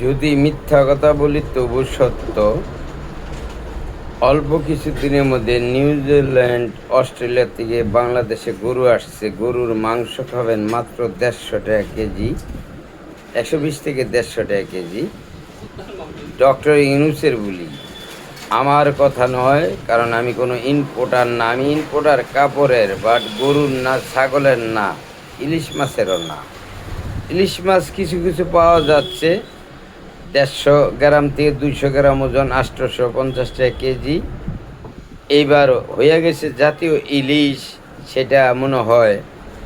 যদি মিথ্যা কথা বলি, তবু সত্য। অল্প কিছু দিনের মধ্যে নিউজিল্যান্ড অস্ট্রেলিয়া থেকে বাংলাদেশে গরু আসছে। গরুর মাংস খাবেন মাত্র দেড়শো টাকা কেজি, একশো বিশ থেকে দেড়শো টাকা কেজি। ডক্টর ইউনুসের বলি। আমার কথা নয়, কারণ আমি কোনো ইনপোর্টার না। আমি ইনপোর্টার কাপড়ের বাট গরুর না, ছাগলের না, ইলিশ মাছেরও না। ইলিশ মাছ কিছু কিছু পাওয়া যাচ্ছে। দেড়শো গ্রাম থেকে দুইশো গ্রাম ওজন আটশোশো পঞ্চাশ টাকা কেজি। এইবার হয়ে গেছে জাতীয় ইলিশ, সেটা মনে হয়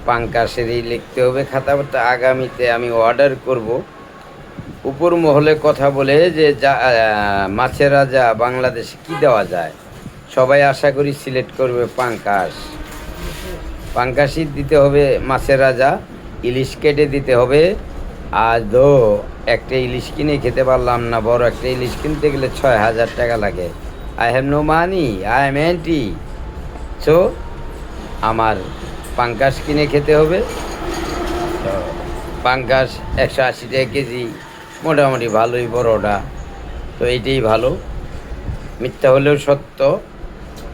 পাঙ্কাশেরই লিখতে হবে খাতাপত্র। আগামীতে আমি অর্ডার করব। উপর মহলে কথা বলে যে যা মাছের রাজা বাংলাদেশে কি দেওয়া যায়? সবাই আশা করি সিলেক্ট করবে পাঙ্কাশ। পাঙ্কাশই দিতে হবে মাছের রাজা, ইলিশ কেটে দিতে হবে। দো, একটা ইলিশ কিনে খেতে পারলাম না, বড় একটা ইলিশ কিনতে গেলে ছয় হাজার টাকা লাগে। I have no money I am anti so আমার পাঙ্কাশ কিনে খেতে হবে। তো, পাঙ্কাশ একশো আশি টাকা কেজি, মোটামুটি ভালোই বড়টা। তো এইটাই ভালো। মিথ্যা হলেও সত্য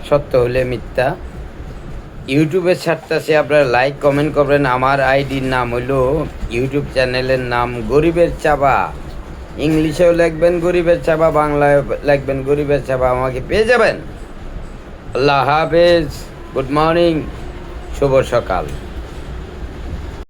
সত্য হলে মিথ্যা। ইউটিউবে ছাড়তেছে, আপনারা লাইক কমেন্ট করবেন। আমার আইডির নাম হইল ইউটিউব চ্যানেলের নাম গরিবের চাবা। ইংলিশেও লিখবেন, গরিবের চাবা। বাংলায় লিখবেন, গরিবের চাবা। আমাকে পেয়ে যাবেন। আল্লাহ হাফেজ। গুড মর্নিং শুভ সকাল।